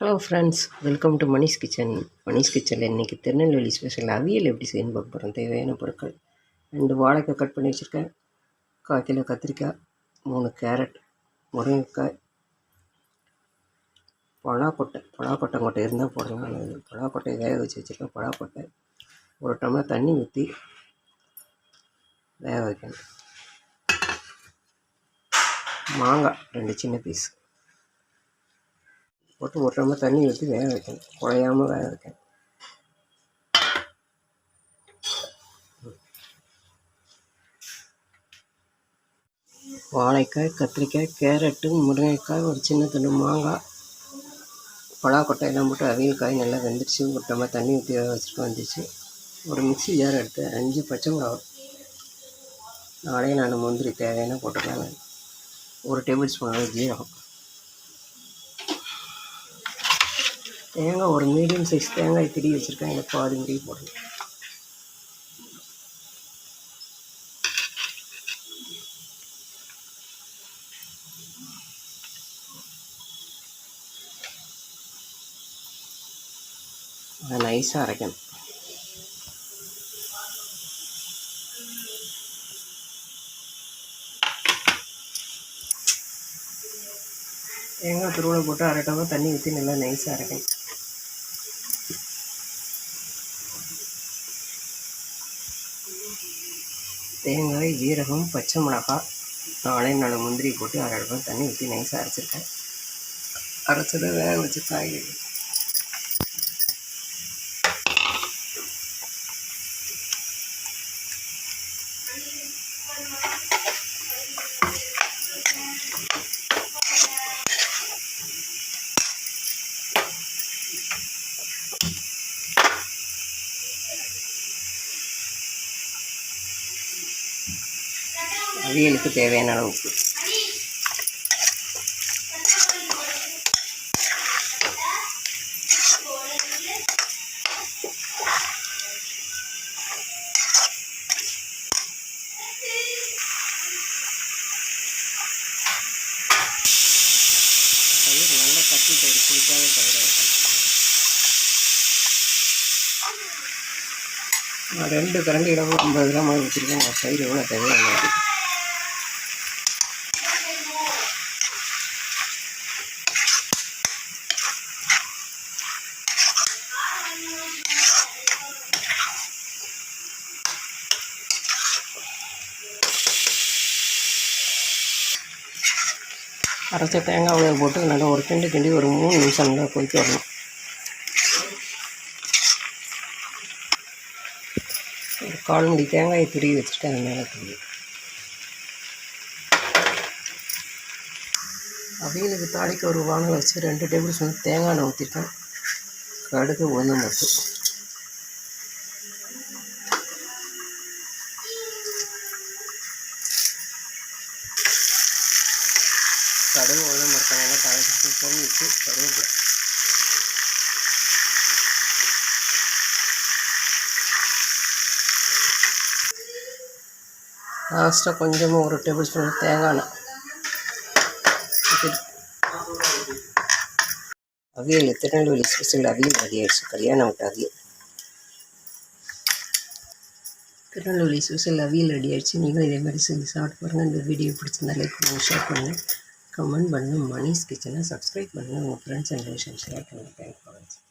Hello friends welcome to Manish kitchen Manish கிச்சனில் இன்றைக்கி Tirunelveli special அவியல் எப்படி செய்யணும் பார்க்க போகிறோம் தேவையான பொருட்கள். ரெண்டு வாழைக்காய் கட் பண்ணி வச்சுருக்கேன். கால் கிலோ கத்திரிக்காய் மூணு கேரட் முருங்கைக்காய் பலாக்கொட்டை. பலாக்கொட்டை கொட்டை இருந்தால் போடலாம் பலாக்கொட்டை வேக வச்சு வச்சுருக்கேன். பலாக்கொட்டை ஒரு டம்ளர் தண்ணி ஊற்றி வேக வைக்கணும். மாங்காய் ரெண்டு சின்ன பீஸ் போட்டு ஒரு ரொம்ப தண்ணி ஊற்றி வேக வைக்கணும். குழையாம வேக வைக்கணும். வாழைக்காய் கத்திரிக்காய் கேரட்டு முருங்கைக்காய் ஒரு சின்ன துண்டு மாங்காய். பலாக்கொட்டை எல்லாம் போட்டு அவியல் காய் நல்லா வெந்துடுச்சு ஒரு தண்ணி ஊற்றி வச்சுட்டு வந்துச்சு. ஒரு மிக்ஸி ஜார் எடுத்து அஞ்சு பச்சை மிளகா நாளையே நான் முந்திரி தேவையான போட்டுக்கலாங்க. ஒரு டேபிள் ஸ்பூன் அளவு ஜீரகம். தேங்காய் ஒரு மீடியம் சைஸ் தேங்காய் திரி வச்சுருக்கேன். எனக்கு பாதி முடி போடணும் நைஸாக அரைக்கணும். தேங்காய் துருவலை போட்டு அரை தண்ணி ஊற்றி நல்லா நைஸாக அரைக்கணும். தேங்காய் ஜீரகம் பச்சை மிளகாய் நாலே நாலு முந்திரி போட்டு அரை தண்ணி ஊற்றி நைஸாக அரைச்சிருக்கேன். அரைச்சதை வேக வச்சு காய்கறி அவியலுக்கு தேவையான அளவு உப்பு தயிர் நல்லா கட்டி தயிர் அவியலுக்கு தேவையான அளவுக்கு நான் ரெண்டு கரண்டு இருபது ஐம்பது கிராம் வச்சுருக்கேன். தயிர் எவ்வளோ தேவையான அரைச்ச தேங்காய் உடைய போட்டு நல்லா ஒரு கிண்டு கிண்டி ஒரு மூணு நிமிஷம் நல்லா கொதிக்க வரணும் ஒரு கால் முடி தேங்காயை துருவி வச்சுட்டு அது மேலே துருவி அவியலுக்கு தாளிக்க ஒரு வானல் வச்சு ரெண்டு டேபிள் ஸ்பூன் தேங்காய் ஊற்றிருக்கேன் கடுகு ஒன்று மட்டும் கடுகு ஒன்று மறக்காம தாளிச்சு பொங்கிட்டு கருவேப்பிலை லாஸ்ட்டாக கொஞ்சமாக ஒரு டேபிள் ஸ்பூன் தேங்காய் அவியல் திருநெல்வேலி ஸ்பெஷல் அவியல் ரெடி ஆயிடுச்சு. கல்யாணம் விட்டு அவியல். திருநெல்வேலி ஸ்பெஷல் அவியல் ரெடி ஆயிடுச்சு. நீங்களும் இதே மாதிரி செஞ்சு சாப்பிட்டு பாருங்கள் இந்த வீடியோ பிடிச்சிருந்தா லைக் பண்ணுங்கள் ஷேர் பண்ணுங்கள் कमेंट बनना मनीष किचन सब्सक्राइब बनना फ्रेंड्स एंड रिलेशन शेयर करना थैंक फॉर